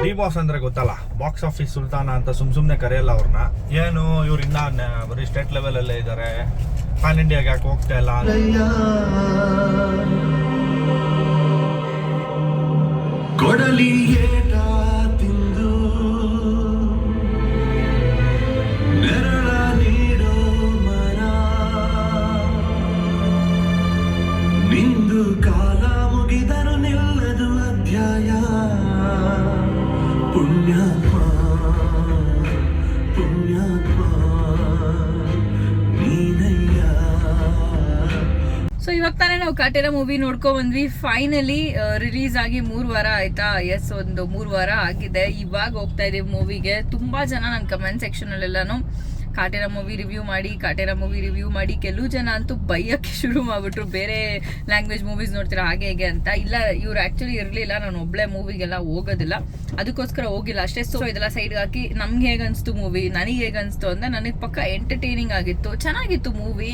D boss ಅಂದ್ರೆ ಗೊತ್ತಲ್ಲ? Box office ಸುಲ್ತಾನ ಅಂತ ಸುಮ್ ಸುಮ್ನೆ ಕರೆಯಲ್ಲ ಅವ್ರನ್ನ ಏನು ಇವ್ರು ಬರೀ ಸ್ಟೇಟ್ ಲೆವೆಲ್ ಅಲ್ಲೇ ಇದ್ದಾರೆ ಪ್ಯಾನ್ ಇಂಡಿಯಾಗೆ ಯಾಕೆ ಹೋಗ್ತಾ ಇಲ್ಲ? ಕೊಡಲಿ ನಿಂದು ಕಾಲ ಮುಗಿದರು ನಿಲ್ಲದು ಅಧ್ಯಾಯ. ಸೊ ಇವಾಗ ತಾನೇ ನಾವು ಕಾಟೇರ ಮೂವಿ ನೋಡ್ಕೊ ಬಂದ್ವಿ. ಫೈನಲಿ ರಿಲೀಸ್ ಆಗಿ ಮೂರು ವಾರ ಆಯ್ತಾ? ಎಸ್ ಒಂದು ಮೂರು ವಾರ ಆಗಿದೆ. ಇವಾಗ ಹೋಗ್ತಾ ಇದೀವಿ ಮೂವಿಗೆ ತುಂಬಾ ಜನ ನನ್ನ ಕಮೆಂಟ್ ಸೆಕ್ಷನ್ ಅಲ್ಲೆಲ್ಲಾನು ಕಾಟೇರ ಮೂವಿ ರಿವ್ಯೂ ಮಾಡಿ, ಕಾಟೇರ ಮೂವಿ ರಿವ್ಯೂ ಮಾಡಿ, ಕೆಲವು ಜನ ಅಂತೂ ಬೈಯಕ್ಕೆ ಶುರು ಮಾಡ್ಬಿಟ್ರು. ಬೇರೆ ಲ್ಯಾಂಗ್ವೇಜ್ ಮೂವೀಸ್ ನೋಡ್ತೀರಾ, ಹಾಗೆ ಹೇಗೆ ಅಂತ. ಇಲ್ಲ, ಇವ್ರು ಆಕ್ಚುಲಿ ಇರಲಿಲ್ಲ. ನಾನು ಒಬ್ಳೆ ಮೂವಿಗೆಲ್ಲ ಹೋಗೋದಿಲ್ಲ. ಅದಕ್ಕೋಸ್ಕರ ಹೋಗಿಲ್ಲ. ಅಷ್ಟೇ ಸೊ ಇದೆಲ್ಲ ಸೈಡ್ಗೆ ಹಾಕಿ ನಮ್ಗೆ ಹೇಗೆ ಅನ್ಸ್ತು ಮೂವಿ ನನಗೆ ಹೇಗೆ ಅನಿಸ್ತು ಅಂದ್ರೆ ನನಗೆ ಪಕ್ಕ ಎಂಟರ್ಟೈನಿಂಗ್ ಆಗಿತ್ತು. ಚೆನ್ನಾಗಿತ್ತು ಮೂವಿ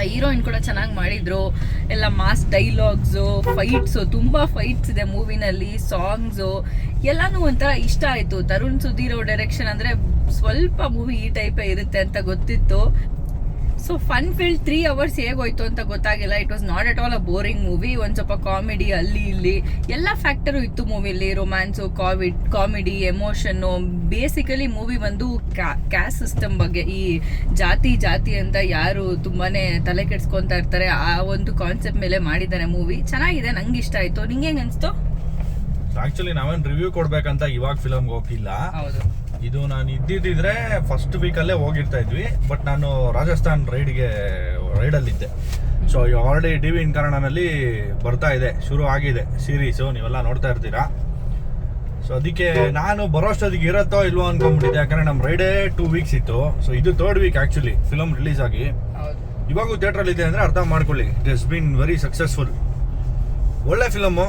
ಹೀರೋಯಿನ್ ಕೂಡ ಚೆನ್ನಾಗಿ ಮಾಡಿದ್ರು. ಎಲ್ಲ ಮಾಸ್ ಡೈಲಾಗ್ಸು, ಫೈಟ್ಸು, ತುಂಬ ಫೈಟ್ಸ್ ಇದೆ ಮೂವಿನಲ್ಲಿ, ಸಾಂಗ್ಸು. ಎಲ್ಲಾನು ಒಂಥರ ಇಷ್ಟ ಆಯಿತು. ತರುಣ್ ಸುಧೀರ್ ಡೈರೆಕ್ಷನ್ ಅಂದರೆ ಸ್ವಲ್ಪ ಮೂವಿ ಈ ಟೈಪೇ ಇರುತ್ತೆ ಅಂತ ಗೊತ್ತಿತ್ತು. So fun filled three hours ಹೇಗೋಯ್ತು ಅಂತ ಗೊತ್ತಾಗಿಲ್ಲ. It was not at all a boring movie ಒಂದು ಸ್ವಲ್ಪ ಕಾಮಿಡಿ ಅಲ್ಲಿ ಇಲ್ಲಿ ಎಲ್ಲ ಫ್ಯಾಕ್ಟರು ಇತ್ತು ಮೂವಿಲಿ ರೊಮ್ಯಾನ್ಸು ಕಾವಿಡ್ ಕಾಮಿಡಿ ಎಮೋಷನ್ನು ಬೇಸಿಕಲಿ ಮೂವಿ ಬಂದು ಕ್ಯಾಸ್ಟ್ ಸಿಸ್ಟಮ್ ಬಗ್ಗೆ. ಈ ಜಾತಿ ಜಾತಿ ಅಂತ ಯಾರು ತುಂಬಾನೇ ತಲೆ ಕೆಡ್ಸ್ಕೊತಾ ಇರ್ತಾರೆ ಆ ಒಂದು ಕಾನ್ಸೆಪ್ಟ್ ಮೇಲೆ ಮಾಡಿದ್ದಾರೆ ಮೂವಿ ಚೆನ್ನಾಗಿದೆ ನಂಗೆ ಇಷ್ಟ ಆಯ್ತು. ನಿಂಗೆ ಹೆಂಗ್ ಅನ್ಸ್ತು? ಆಕ್ಚುಲಿ ನಾವೇನು ರಿವ್ಯೂ ಕೊಡ್ಬೇಕಂತ ಇವಾಗ ಫಿಲಮ್ಗೆ ಹೋಗಿಲ್ಲ ಹೌದು. ಇದು ನಾನು ಇದ್ದಿದ್ದಿದ್ರೆ ಫಸ್ಟ್ ವೀಕಲ್ಲೇ ಹೋಗಿರ್ತಾ ಇದ್ವಿ ಬಟ್ ನಾನು ರಾಜಸ್ಥಾನ್ ರೈಡ್ಗೆ ರೈಡಲ್ಲಿದ್ದೆ ಸೊ ಆಲ್ರೆಡಿ ಡಿ ವಿ ಇನ್ ಕನ್ನಡನಲ್ಲಿ ಬರ್ತಾ ಇದೆ ಶುರು ಆಗಿದೆ ಸೀರೀಸು ನೀವೆಲ್ಲ ನೋಡ್ತಾ ಇರ್ತೀರಾ? ಸೊ ಅದಕ್ಕೆ ನಾನು ಬರೋಷ್ಟೊತ್ತಿಗೆ ಇರತ್ತೋ ಇಲ್ವೋ ಅನ್ಕೊಂಡ್ಬಿಟ್ಟಿದ್ದೆ ಯಾಕಂದ್ರೆ ನಮ್ಮ ರೈಡೇ ಟೂ ವೀಕ್ಸ್ ಇತ್ತು. ಸೊ ಇದು third week actually film release ಆಗಿ. ಇವಾಗೂ ಥಿಯೇಟ್ರಲ್ಲಿ ಇದೆ ಅಂದರೆ ಅರ್ಥ ಮಾಡ್ಕೊಳ್ಳಿ it is been very successful ಒಳ್ಳೆ film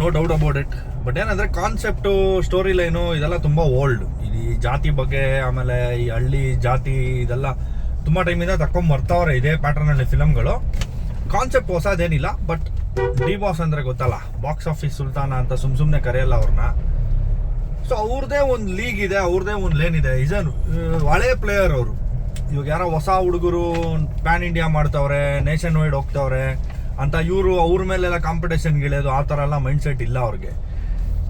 no doubt about it but ಏನಂದ್ರೆ ಕಾನ್ಸೆಪ್ಟು ಸ್ಟೋರಿ ಲೈನು ಇದೆಲ್ಲ ತುಂಬ ಓಲ್ಡ್ ಈ ಜಾತಿ ಬಗ್ಗೆ, ಆಮೇಲೆ ಈ ಹಳ್ಳಿ ಜಾತಿ ಇದೆಲ್ಲ ತುಂಬ ಟೈಮಿಂದ ತಕೊಂಡ್ ಬರ್ತಾವ್ರೆ ಇದೇ ಪ್ಯಾಟರ್ನಲ್ಲಿ ಫಿಲಮ್ಗಳು ಕಾನ್ಸೆಪ್ಟ್ ಹೊಸದೇನಿಲ್ಲ ಬಟ್ ಡಿ ಬಾಸ್ ಅಂದ್ರೆ ಗೊತ್ತಲ್ಲ ಬಾಕ್ಸ್ ಆಫೀಸ್ ಸುಲ್ತಾನ ಅಂತ ಸುಮ್ ಸುಮ್ಮನೆ ಕರೆಯಲ್ಲ ಅವ್ರನ್ನ ಸೊ ಅವ್ರದ್ದೇ ಒಂದು ಲೀಗ್ ಇದೆ ಅವ್ರದ್ದೇ ಒಂದು ಲೇನ್ ಇದೆ. ಇಸನ್ ಹಳೆ ಪ್ಲೇಯರ್ ಅವರು. ಇವಾಗ ಯಾರೋ ಹೊಸ ಹುಡುಗರು ಪ್ಯಾನ್ ಇಂಡಿಯಾ ಮಾಡ್ತವ್ರೆ ನೇಷನ್ ವೈಡ್ ಹೋಗ್ತವ್ರೆ, ಅಂತ ಇವರು ಅವ್ರ ಮೇಲೆಲ್ಲ ಕಾಂಪಿಟೇಷನ್ ಇಳಿಯೋದು ಆ ಥರ ಎಲ್ಲ ಮೈಂಡ್ ಸೆಟ್ ಇಲ್ಲ ಅವ್ರಿಗೆ.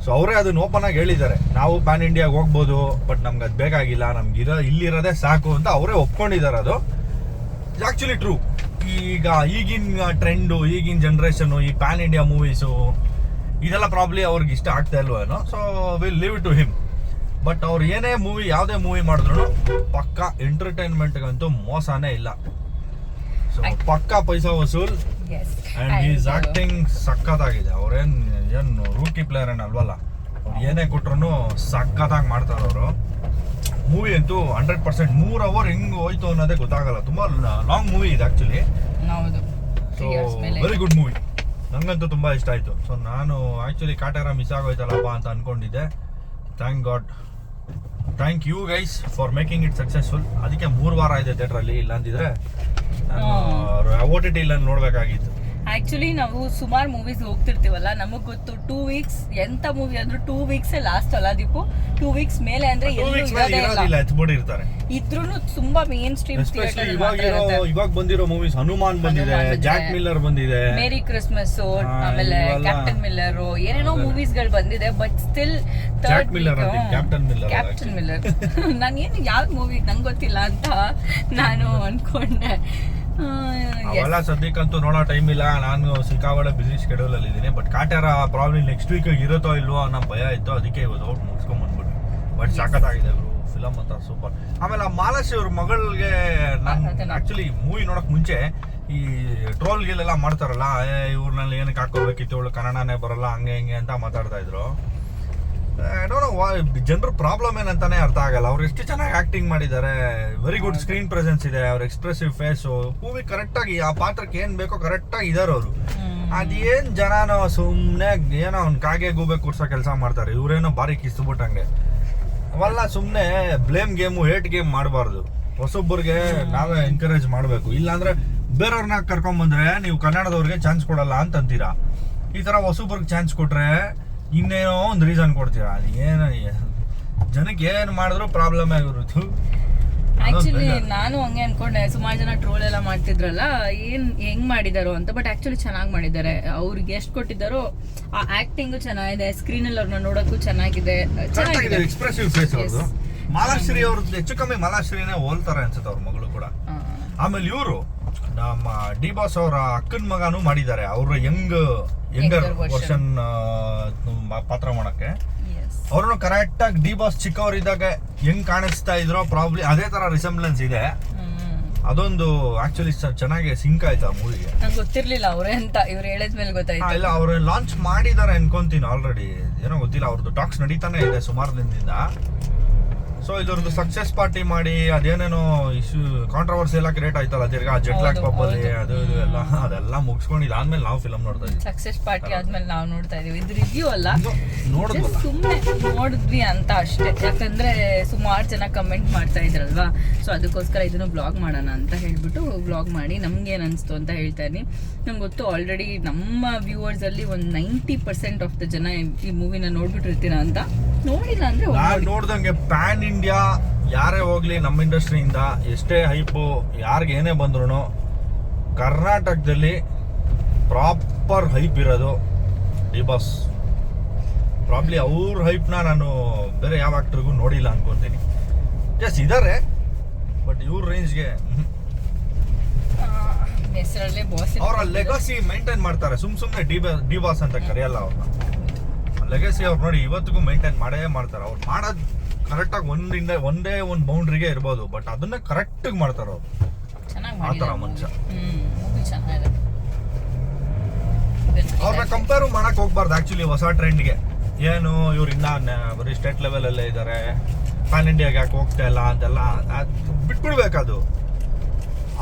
ಸೊ ಅವರೇ ಅದನ್ನ ಓಪನ್ ಆಗಿ ಹೇಳಿದ್ದಾರೆ. ನಾವು ಪ್ಯಾನ್ ಇಂಡಿಯಾಗೆ ಹೋಗ್ಬೋದು ಬಟ್ ನಮ್ಗೆ ಅದು ಬೇಕಾಗಿಲ್ಲ, ನಮ್ಗೆ ಇರೋ, ಇಲ್ಲಿರೋದೇ ಸಾಕು ಅಂತ ಅವರೇ ಒಪ್ಕೊಂಡಿದ್ದಾರೆ ಅದು. ಆ್ಯಕ್ಚುಲಿ ಟ್ರೂ ಈಗ ಈಗಿನ ಟ್ರೆಂಡು ಈಗಿನ ಜನ್ರೇಷನು ಈ ಪ್ಯಾನ್ ಇಂಡಿಯಾ ಮೂವೀಸು ಇದೆಲ್ಲ ಪ್ರಾಬ್ಲಿ ಅವ್ರಿಗೆ ಇಷ್ಟ ಆಗ್ತಾ ಇಲ್ವೇನೋ so will leave to him but ಅವ್ರು ಏನೇ ಮೂವಿ ಯಾವುದೇ ಮೂವಿ ಮಾಡಿದ್ರು ಪಕ್ಕ ಎಂಟರ್ಟೈನ್ಮೆಂಟ್ಗಂತೂ ಮೋಸನೇ ಇಲ್ಲ. ಸೊ ಪಕ್ಕಾ ಪೈಸಾ ವಸೂಲ್. ಅಂಡ್ ಈಸ್ ಆಕ್ಟಿಂಗ್ ಸಖತ್ತಾಗಿದೆ. ಅವ್ರೇನ್ ಏನು ರೂಕಿ ಪ್ಲೇಯರ್ ಏನ್ ಅಲ್ವಲ್ಲ? ಅವ್ರು ಏನೇ ಕೊಟ್ರು ಸಖತ್ತಾಗಿ ಮಾಡ್ತಾರೆ ಅವರು. ಮೂವಿ ಅಂತೂ ಹಂಡ್ರೆಡ್ ಪರ್ಸೆಂಟ್ ಮೂರ್ ಅವರ್ ಹೆಂಗ್ ಹೋಯ್ತು ಅನ್ನೋದೇ ಗೊತ್ತಾಗಲ್ಲ. ತುಂಬಾ ಲಾಂಗ್ ಮೂವಿ ಇದೆ actually so very good movie ನಂಗಂತೂ ತುಂಬಾ ಇಷ್ಟ ಆಯ್ತು. ಸೊ ನಾನು ಆಕ್ಚುಲಿ ಕಾಟಾರ ಮಿಸ್ ಆಗೋಯ್ತಲ್ಲಪ್ಪ ಅಂತ ಅನ್ಕೊಂಡಿದ್ದೆ. Thank God thank you guys for making it successful ಅದಕ್ಕೆ ಮೂರು ವಾರ ಇದೆ ಥಿಯೇಟ್ರಲ್ಲಿ ಇಲ್ಲ ಅಂದಿದ್ರೆ ನಾನು ಓ ಟಿ ಟಿ ಇಲ್ಲ ನೋಡ್ಬೇಕಾಗಿತ್ತು ಆಕ್ಚುಲಿ ನಾವು ಸುಮಾರು ಮೂವೀಸ್ ಹೋಗ್ತಿರ್ತೀವಲ್ಲ ನಮಗೆ ಗೊತ್ತು ಟೂ ವೀಕ್ಸ್ ಎಂತ ಮೂವಿ ಆದ್ರೂ ಟೂ ವೀಕ್ಸ್ ಲಾಸ್ಟ್ ಅಲ್ಲ ದೀಪು. ಟೂ ವೀಕ್ಸ್ ಮೇಲೆ ಅಂದ್ರೆ ಇದ್ರೂ ತುಂಬಾ ಮೇನ್ ಸ್ಟ್ರೀಮ್ ಇವಾಗ ಬಂದಿರೋ ಮೂವೀಸ್ ಹನುಮಾನ್ ಬಂದಿದೆ ಜಾಕ್ ಮಿಲ್ಲರ್ ಬಂದಿದೆ. ಮೇರಿ ಕ್ರಿಸ್ಮಸ್ ಆಮೇಲೆ ಕ್ಯಾಪ್ಟನ್ ಮಿಲ್ಲರ್ ಏನೇನೋ ಅದೇ. ಮೂವೀಸ್ಗಳು ಬಂದಿದೆ but still Jack Miller captain Miller captain Miller ನಾನು ಏನು ಯಾವ್ದು ಮೂವಿ ನಂಗೆ ಗೊತ್ತಿಲ್ಲ ಅಂತ ನಾನು ಅನ್ಕೊಂಡೆ. ಅವೆಲ್ಲ ಸದ್ಯಕ್ಕಂತೂ ನೋಡೋ ಟೈಮ್ ಇಲ್ಲ. ನಾನು ಸಿಕ್ಕಾಬಳೆ ಬಿಸಿ ಶೆಡ್ಯೂಲ್ ಅಲ್ಲಿ ಇದ್ದೀನಿ. But Kaatera problem next week ಇರುತ್ತೋ ಇಲ್ವೋ ಅನ್ನೋ ಭಯ ಇತ್ತು. ಅದಕ್ಕೆ ಇವತ್ತು ಔಟ್ ಮುಗಿಸ್ಕೊಂಡ್ ಬಂದ್ಬಿಟ್ಟು ಬಟ್ ಸಾಕತ್ತಾಗಿದೆ ಅವರು ಫಿಲಮ್ ಅಂತ ಸೂಪರ್ ಆಮೇಲೆ ಆ ಮಾಲಾಶಿ ಅವ್ರ ಮಗಳಿಗೆ ನಾನು. ಆಕ್ಚುಲಿ ಮೂವಿ ನೋಡಕ್ ಮುಂಚೆ ಈ ಟ್ರೋಲ್ ಗಿಲೆಲ್ಲ ಮಾಡ್ತಾರಲ್ಲ ಇವ್ರನ್ನೆಲ್ಲ ಏನಕ್ಕೆ ಹಾಕೋಬೇಕಿತ್ತು? ಇವಳು ಕನ್ನಡನೇ ಬರಲ್ಲ ಹಂಗೆ ಹಿಂಗೆ ಅಂತ ಮಾತಾಡ್ತಾ ಇದ್ರು. ಜನರ ಪ್ರಾಬ್ಲಮ್ ಏನಂತಾನೆ ಅರ್ಥ ಆಗಲ್ಲ. ಅವ್ರು ಎಷ್ಟು ಚೆನ್ನಾಗಿ ಆಕ್ಟಿಂಗ್ ಮಾಡಿದ್ದಾರೆ ವೆರಿ ಗುಡ್ ಸ್ಕ್ರೀನ್ ಪ್ರೆಸೆನ್ಸ್ ಇದೆ ಅವ್ರ ಎಕ್ಸ್ಪ್ರೆಸಿವ್ ಫೇಸು ಮೂವಿ ಕರೆಕ್ಟ್ ಆಗಿ ಆ ಪಾತ್ರಕ್ಕೆ ಏನ್ ಬೇಕೋ ಕರೆಕ್ಟ್ ಆಗಿ ಇದಾರೆ ಅವರು. ಅದೇನ್ ಜನನೋ ಸುಮ್ನೆ ಏನೋ ಅವ್ನ ಕಾಗೆ ಗೂಬೆ ಕೂರ್ಸೋ ಕೆಲಸ ಮಾಡ್ತಾರೆ ಇವ್ರೇನೋ ಬಾರಿ ಕಿಸ್ಬಿಟ್ಟಂಗೆ ಅವೆಲ್ಲ ಸುಮ್ನೆ ಬ್ಲೇಮ್ ಗೇಮು ಹೇಟ್ ಗೇಮ್ ಮಾಡಬಾರ್ದು. ಹೊಸೊಬ್ಬರಿಗೆ ನಾವೇ ಎನ್ಕರೇಜ್ ಮಾಡಬೇಕು. ಇಲ್ಲಾಂದ್ರೆ ಬೇರೆಯವ್ರನ್ನ ಕರ್ಕೊಂಡ್ ಬಂದ್ರೆ ನೀವು ಕನ್ನಡದವ್ರಿಗೆ ಚಾನ್ಸ್ ಕೊಡಲ್ಲ ಅಂತಂತೀರಾ. ಈ ತರ ಹೊಸೊಬ್ಬರಿಗೆ ಚಾನ್ಸ್ ಕೊಟ್ರೆ ಇನ್ನೇನೋ ಒಂದು ರೀಸನ್ ಕೊಡ್ತೀರಾ? ಅಲ್ಲಿ ಏನೋ ಜನಕ್ಕೆ ಏನು ಮಾಡಿದ್ರು ಪ್ರಾಬ್ಲಮ್ ಆಗಿರುತ್ತೆ. ಆಕ್ಚುಲಿ ನಾನು ಹಂಗೆ ಅನ್ಕೊಂಡೆ. ಸುಮಾರು ಜನ ಟ್ರೋಲ್ ಎಲ್ಲ ಮಾಡ್ತಿದ್ರಲ್ಲ ಏನ್ ಹೆಂಗ್ ಮಾಡಿದಾರೋ ಅಂತ ಬಟ್ ಆಕ್ಚುಲಿ ಚೆನ್ನಾಗಿ ಮಾಡಿದ್ದಾರೆ. ಅವ್ರಿಗೆ ಎಷ್ಟು ಕೊಟ್ಟಿದ್ದಾರೋ ಆ ಆಕ್ಟಿಂಗು ಚೆನ್ನಾಗಿದೆ. ಸ್ಕ್ರೀನ್ ಅಲ್ಲಿ ಅವ್ರನ್ನ ನೋಡಕ್ಕೂ ಚೆನ್ನಾಗಿದೆ. ಚೆನ್ನಾಗಿದೆ. Expressive face. ಅವ್ರದ್ದು ಮಾಲಾಶ್ರೀ ಅವ್ರದ್ದು ಹೆಚ್ಚು ಕಮ್ಮಿ ಮಾಲಾಶ್ರೀನೇ ಹೋಲ್ತಾರೆ ಅನ್ಸುತ್ತೆ ಅವ್ರ ಮಗಳು ಕೂಡ. ಆಮೇಲೆ ಇವರು ನಮ್ಮ ಡಿ ಬಾಸ್ ಅವರ ಅಕ್ಕನ ಮಗನೂ ಮಾಡಿದ್ದಾರೆ. ಅವ್ರ ಯಂಗ್ ಯಂಗರ್ ವರ್ಷನ್ ಪಾತ್ರ ಮಾಡಕ್ಕೆ. ಅವ್ರನ್ನು ಕರೆಕ್ಟ್ ಆಗಿ ಡಿ ಬಾಸ್ ಚಿಕ್ಕವರಿದ್ದಾಗ ಹೆಂಗ್ ಕಾಣಿಸ್ತಾ ಇದ್ರೋ ಪ್ರಾಬ್ಲಿ ಅದೇ ತರ ರಿಸೆಂಬ್ಲೆನ್ಸ್ ಇದೆ. ಅದೊಂದು ಆಕ್ಚುಲಿ ಚೆನ್ನಾಗಿ ಸಿಂಕ್ ಆಯ್ತು ಆ ಮೂವಿಗೆ ನಂಗೆ ಗೊತ್ತಿರ್ಲಿಲ್ಲ ಅವ್ರೆ ಅಂತ ಇವ್ರು ಹೇಳಿದ್ಮೇಲೆ ಗೊತ್ತಾಯ್ತು. ಇಲ್ಲ ಅವ್ರು ಲಾಂಚ್ ಮಾಡಿದ್ದಾರೆ ಅನ್ಕೊಂತೀನಿ ಆಲ್ರೆಡಿ ಏನೋ ಗೊತ್ತಿಲ್ಲ ಅವ್ರದ್ದು ಟಾಕ್ಸ್ ನಡೀತಾನೆ ಇದೆ ಸುಮಾರು ದಿನದಿಂದ ಸೊ ಇದ್ರದ್ದು ಸಕ್ಸಸ್ ಪಾರ್ಟಿ ಮಾಡಿ ಅದೇನೇನೋ ಇಶ್ಯೂ ಕಾಂಟ್ರವರ್ಸಿ ಎಲ್ಲ ಕ್ರಿಯೇಟ್ ಆಯ್ತಲ್ಲ ತಿರ್ಗಾ ಜೆಟ್ ಲ್ಯಾಕ್ ಪಬ್ಬಲ್ಲಿ ಅದು ಇದು ಎಲ್ಲ ಅದೆಲ್ಲ ಮುಗಿಸ್ಕೊಂಡು ಇದಾದ್ಮೇಲೆ ನಾವು ಫಿಲಮ್ ನೋಡ್ತಾ ಇದ್ವಿ. ಸಕ್ಸಸ್ ಪಾರ್ಟಿ ಆದ್ಮೇಲೆ ನಾವು ನೋಡ್ತಾ ಇದೀವಿ. ಇದು ರಿವ್ಯೂ ಅಲ್ಲ ನೋಡಿದ್ವಲ್ಲ ಸುಮ್ಮನೆ ನೋಡಿದ್ವಿ ಅಂತ ಅಷ್ಟೇ. ಯಾಕಂದ್ರೆ ಸುಮಾರು ಜನ ಕಮೆಂಟ್ ಮಾಡ್ತಾ ಇದ್ರಲ್ವಾ? ಸೊ ಅದಕ್ಕೋಸ್ಕರ ಇದನ್ನು ಬ್ಲಾಗ್ ಮಾಡೋಣ ಅಂತ ಹೇಳ್ಬಿಟ್ಟು ಬ್ಲಾಗ್ ಮಾಡಿ ನಮ್ಗೆ ಏನ್ ಅನ್ಸ್ತು ಅಂತ ಹೇಳ್ತಾ ಇದ್ದೀನಿ ನಂಗೆ ಗೊತ್ತು ಆಲ್ರೆಡಿ ನಮ್ಮ ವ್ಯೂವರ್ಸ್ ಅಲ್ಲಿ ಒಂದು ನೈಂಟಿ ಪರ್ಸೆಂಟ್ ಆಫ್ ದ ಜನ ಈ ಮೂವಿನ ನೋಡ್ಬಿಟ್ಟಿರ್ತೀರಾ ಅಂತ. ನೋಡಿಲ್ಲ ಅಂದ್ರೆ. ನೋಡ್ದಂಗೆ ಪ್ಯಾನ್ ಇಂಡಿಯಾ ಯಾರೇ ಹೋಗ್ಲಿ ನಮ್ಮ ಇಂಡಸ್ಟ್ರಿಯಿಂದ ಎಷ್ಟೇ ಹೈಪು ಯಾರಿಗೇನೇ ಏನೇ ಬಂದ್ರು ಕರ್ನಾಟಕದಲ್ಲಿ ಪ್ರಾಪರ್ ಹೈಪ್ ಇರೋದು ಡಿ ಬಾಸ್ ಪ್ರಾಬ್ಲಿ ಅವ್ರ ಹೈಪ್ನ ನಾನು ಬೇರೆ ಯಾವ ಆ್ಯಕ್ಟ್ರಿಗೂ ನೋಡಿಲ್ಲ ಅನ್ಕೊಂತೀನಿ. ಜಸ್ಟ್ ಇದ್ದಾರೆ ಬಟ್ ಇವ್ರ ರೇಂಜ್ಗೆ ಅವರ ಲೆಗಸಿ ಮೇಂಟೈನ್ ಮಾಡ್ತಾರೆ. ಸುಮ್ ಸುಮ್ನೆ ಡಿ ಡಿ ಬಾಸ್ ಅಂತ ಕರೆಯಲ್ಲ ಅವ್ರನ್ನ ಲೆಗಸಿ ಅವ್ರು ನೋಡಿ ಇವತ್ತಿಗೂ ಮೇಂಟೈನ್ ಮಾಡೇ ಮಾಡ್ತಾರೆ. ಅವ್ರು ಮಾಡೋದು ಕರೆಕ್ಟಾಗಿ ಒಂದಿಂದ ಒಂದೇ ಒಂದು ಬೌಂಡ್ರಿಗೆ ಇರ್ಬೋದು ಬಟ್ ಅದನ್ನ ಕರೆಕ್ಟಾಗಿ ಮಾಡ್ತಾರೆ ಅವ್ರು. ಚೆನ್ನಾಗಿ ಆ ಥರ ಮನುಷ್ಯ. ಅವ್ರನ್ನ ಕಂಪೇರ್ ಮಾಡಕ್ ಹೋಗ್ಬಾರ್ದು ಆಕ್ಚುಲಿ ಹೊಸ ಟ್ರೆಂಡ್ಗೆ ಏನು ಇವ್ರು ಇನ್ನ ಬರೀ ಸ್ಟೇಟ್ ಲೆವೆಲ್ ಅಲ್ಲೇ ಇದ್ದಾರೆ ಪ್ಯಾನ್ ಇಂಡಿಯಾಗೆ ಯಾಕೆ ಹೋಗ್ತಾ ಇಲ್ಲ ಅಂತೆಲ್ಲ ಅದ್ ಬಿಟ್ಬಿಡ್ಬೇಕದು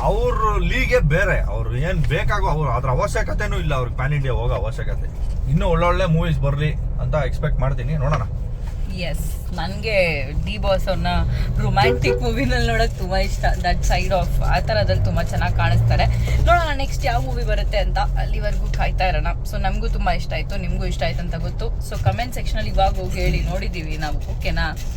ಅವ್ರ ಲೀಗೆ ಬೇರೆ ಅವ್ರು ಏನ್ ಬೇಕಾಗೋ ಅವ್ರು ಅದ್ರ ಅವಶ್ಯಕತೆನೂ ಇಲ್ಲ ಅವ್ರಿಗೆ ಪ್ಯಾನ್ ಇಂಡಿಯಾ ಹೋಗೋ ಅವಶ್ಯಕತೆ. ಇನ್ನೂ ಒಳ್ಳೊಳ್ಳೆ ಮೂವೀಸ್ ಬರಲಿ ಅಂತ ಎಕ್ಸ್ಪೆಕ್ಟ್ ಮಾಡ್ತೀನಿ ನೋಡೋಣ. ಎಸ್ ನನಗೆ ಡಿ ಬಾಸ್ ಅವ್ರನ್ನ ರೊಮ್ಯಾಂಟಿಕ್ ಮೂವಿನಲ್ಲಿ ನೋಡೋಕೆ ತುಂಬ ಇಷ್ಟ. ದಟ್ ಸೈಡ್ ಆಫ್ ಆ ಥರದಲ್ಲಿ ತುಂಬ ಚೆನ್ನಾಗಿ ಕಾಣಿಸ್ತಾರೆ. ನೋಡೋಣ ನೆಕ್ಸ್ಟ್ ಯಾವ ಮೂವಿ ಬರುತ್ತೆ ಅಂತ ಅಲ್ಲಿವರೆಗೂ ಕಾಯ್ತಾ ಇರೋಣ. ಸೊ ನಮಗೂ ತುಂಬ ಇಷ್ಟ ಆಯಿತು, ನಿಮಗೂ ಇಷ್ಟ ಆಯ್ತು ಅಂತ ಗೊತ್ತು. ಸೊ ಕಮೆಂಟ್ ಸೆಕ್ಷನಲ್ಲಿ ಇವಾಗ ಹೋಗಿ ಹೇಳಿ ನೋಡಿದ್ದೀವಿ ನಾವು ಓಕೆನಾ